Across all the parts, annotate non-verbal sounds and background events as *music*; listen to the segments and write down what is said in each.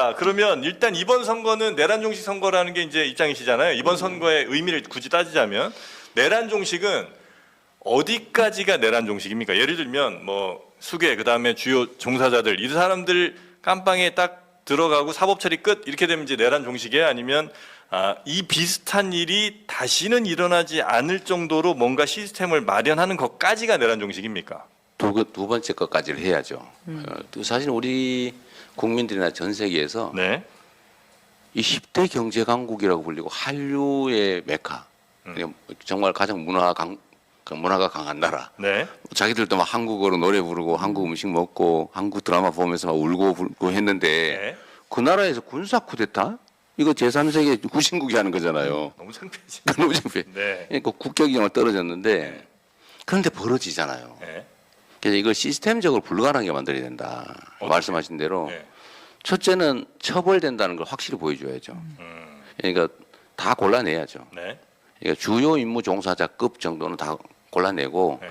아, 그러면 일단 이번 선거는 내란 종식 선거라는 게 이제 입장이시잖아요. 이번 선거의 의미를 굳이 따지자면 내란 종식은 어디까지가 내란 종식입니까? 예를 들면 뭐 수계 그다음에 주요 종사자들 이 사람들 깜빵에 딱 들어가고 사법 처리 끝 이렇게 되면 이제 내란 종식이에요? 아니면 아, 이 비슷한 일이 다시는 일어나지 않을 정도로 뭔가 시스템을 마련하는 것까지가 내란 종식입니까? 두, 그- 두 번째 것까지를 해야죠. 어, 또 사실 우리 국민들이나 전 세계에서 네. 이 10대 경제 강국이라고 불리고 한류의 메카, 음. 정말 가장 문화 강, 그 문화가 강한 나라. 네. 자기들도 막 한국어로 노래 부르고 한국 음식 먹고 한국 드라마 보면서 막 울고 불고 했는데 네. 그 나라에서 군사 쿠데타? 이거 제3세계 후진국이 하는 거잖아요. 너무 창피하지. *laughs* 너무 창피해. 네. 그러니까 국격인을 떨어졌는데 그런데 벌어지잖아요. 네. 그래서 이걸 시스템적으로 불가능하게 만들어야 된다. 어떻게? 말씀하신 대로 네. 첫째는 처벌된다는 걸 확실히 보여줘야죠. 음. 그러니까 다 골라내야죠. 네. 그러니까 주요 임무 종사자급 정도는 다 골라내고 네.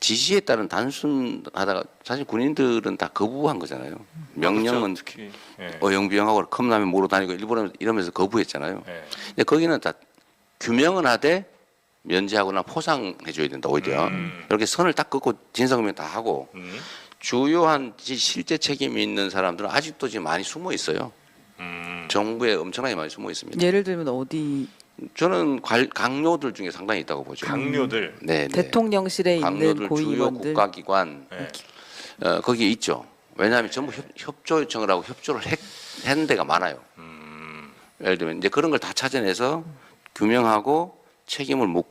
지시에 따른 단순하다가 사실 군인들은 다 거부한 거잖아요. 명령은 그렇죠. 네. 어영부영하고 컵라면 모로 다니고 일부러 이러면서 거부했잖아요. 네. 근데 거기는 다 규명은 하되 면제하거나 포상해 줘야 된다 오히려 음. 이렇게 선을 딱 긋고 진상규명 다 하고 음. 주요한 지- 실제 책임이 있는 사람들은 아직도 지금 많이 숨어 있어요. 음. 정부에 엄청나게 많이 숨어 있습니다. 예를 들면 어디 저는 관- 강요들 중에 상당히 있다고 보죠. 강요들. 네, 네. 대통령실에 있는 주요 고위원들 국가기관 네. 어, 거기에 있죠. 왜냐하면 전부 협, 협조 요청을 하고 협조를 했, 한 데가 많아요. 음. 예를 들면 이제 그런 걸 다 찾아내서 규명하고 책임을 묻고